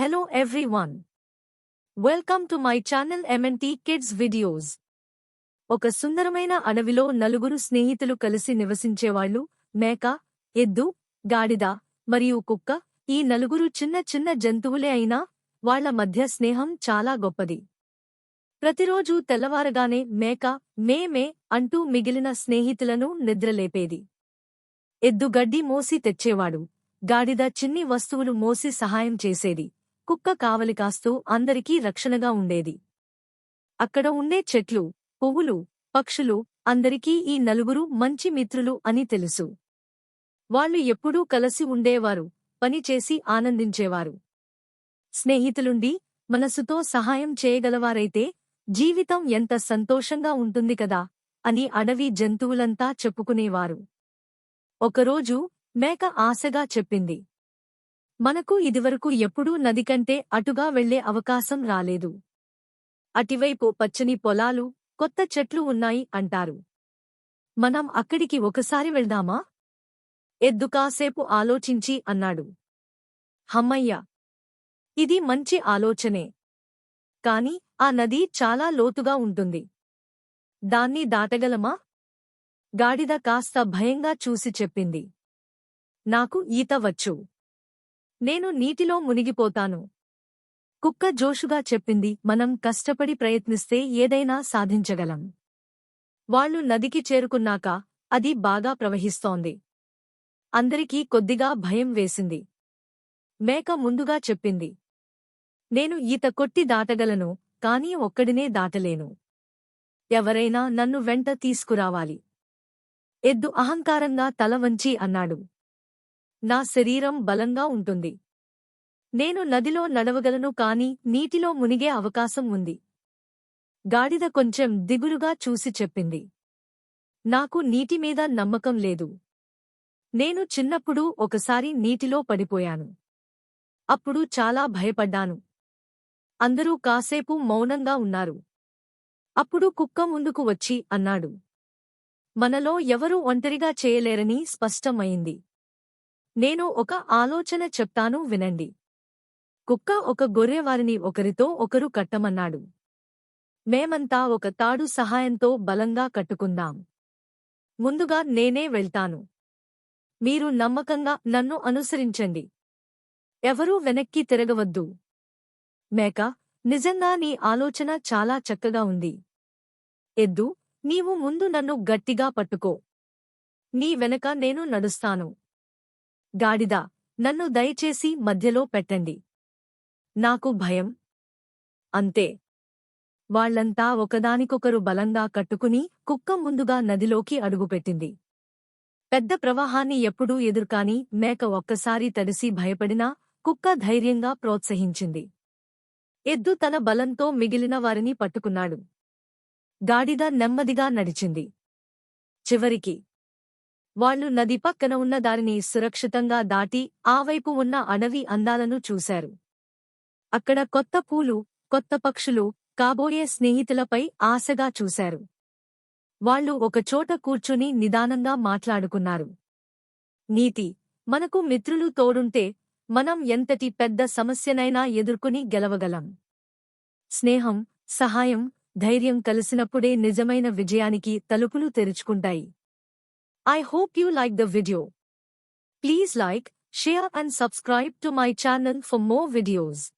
Hello everyone. Welcome to my channel MNT Kids Videos. ఒక సుందరమైన అడవిలో నలుగురు స్నేహితులు కలిసి నివసించేవాళ్ళు మేక ఎద్దు గాడిద మరియు కుక్క ఈ నలుగురు చిన్న చిన్న జంతువులే అయినా వాళ్ళ మధ్య స్నేహం చాలా గొప్పది ప్రతిరోజూ తెల్లవారగానే మేక మే మే అంటూ మిగిలిన స్నేహితులను నిద్రలేపేది ఎద్దు గడ్డి మోసి తెచ్చేవాడు గాడిద చిన్ని వస్తువులు మోసి సహాయం చేసేది కుక్క కావలి కాస్తూ అందరికీ రక్షణగా ఉండేది. అక్కడ ఉండే చెట్లు పువ్వులు పక్షులు అందరికీ ఈ నలుగురు మంచి మిత్రులు అని తెలుసు. వాళ్ళు ఎప్పుడూ కలసి ఉండేవారు పనిచేసి ఆనందించేవారు. స్నేహితులుండి మనసుతో సహాయం చేయగలవారైతే జీవితం ఎంత సంతోషంగా ఉంటుంది కదా అని అడవి జంతువులంతా చెప్పుకునేవారు. ఒకరోజు మేక ఆశగా చెప్పింది. మనకు ఇదివరకు ఎప్పుడూ నది కంటే అటుగా వెళ్ళే అవకాశం రాలేదు. అటివైపు పచ్చని పొలాలు కొత్త చెట్లు ఉన్నాయి అంటారు. మనం అక్కడికి ఒకసారి వెళ్దామా? ఎద్దు కాసేపు ఆలోచించి అన్నాడు. హమ్మయ్య! ఇది మంచి ఆలోచనే. కాని ఆ నది చాలా లోతుగా ఉంటుంది. దాన్ని దాటగలమా? గాడిద కాస్త భయంగా చూసి చెప్పింది. నాకు ఈత వచ్చు. నేను నీటిలో మునిగిపోతాను. కుక్క జోషుగా చెప్పింది మనం కష్టపడి ప్రయత్నిస్తే ఏదైనా సాధించగలం. వాళ్ళు నదికి చేరుకున్నాక అది బాగా ప్రవహిస్తోంది. అందరికీ కొద్దిగా భయం వేసింది. మేక ముందుగా చెప్పింది నేను ఈత కొట్టి దాటగలను కానీ ఒక్కడినే దాటలేను. ఎవరైనా నన్ను వెంట తీసుకురావాలి. ఎద్దు అహంకారంగా తల వంచి అన్నాడు. నా శరీరం బలంగా ఉంటుంది. నేను నదిలో నడవగలను కాని నీటిలో మునిగే అవకాశం ఉంది. గాడిద కొంచెం దిగులుగా చూసి చెప్పింది. నాకు నీటిమీద నమ్మకం లేదు. నేను చిన్నప్పుడు ఒకసారి నీటిలో పడిపోయాను. అప్పుడు చాలా భయపడ్డాను. అందరూ కాసేపు మౌనంగా ఉన్నారు. అప్పుడు కుక్క ముందుకు వచ్చి అన్నాడు. మనలో ఎవరూ ఒంటరిగా చేయలేరని స్పష్టమైంది. నేను ఒక ఆలోచన చెప్తాను వినండి. కుక్క ఒక గొర్రెవారిని ఒకరితో ఒకరు కట్టమన్నాడు. మేమంతా ఒక తాడు సహాయంతో బలంగా కట్టుకుందాం. ముందుగా నేనే వెళ్తాను. మీరు నమ్మకంగా నన్ను అనుసరించండి. ఎవరూ వెనక్కి తిరగవద్దు. మేక నిజంగా నీ ఆలోచన చాలా చక్కగా ఉంది. ఎద్దు నీవు ముందు నన్ను గట్టిగా పట్టుకో. నీ వెనక నేను నడుస్తాను. గాడిద నన్ను దయచేసి మధ్యలో పెట్టండి. నాకు భయం. అంతే. వాళ్ళంతా ఒకదానికొకరు బలంగా కట్టుకుని కుక్క ముందుగా నదిలోకి అడుగుపెట్టింది. పెద్ద ప్రవాహాన్ని ఎప్పుడూ ఎదుర్కాని మేక ఒక్కసారి తడిసి భయపడినా కుక్క ధైర్యంగా ప్రోత్సహించింది. ఎద్దు తన బలంతో మిగిలిన వారిని పట్టుకున్నాడు. గాడిద నెమ్మదిగా నడిచింది. చివరికి వాళ్ళు నది పక్కన ఉన్న దారిని సురక్షితంగా దాటి ఆవైపు ఉన్న అడవి అందాలను చూశారు. అక్కడ కొత్త పూలు కొత్త పక్షులు కాబోయే స్నేహితులపై ఆశగా చూశారు. వాళ్ళు ఒకచోట కూర్చుని నిదానంగా మాట్లాడుకున్నారు. నీతి మనకు మిత్రులు తోడుంటే మనం ఎంతటి పెద్ద సమస్యనైనా ఎదుర్కొని గెలవగలం. స్నేహం సహాయం ధైర్యం కలిసినప్పుడే నిజమైన విజయానికి తలుపులు తెరుచుకుంటాయి. I hope you like the video. Please like, share and subscribe to my channel for more videos.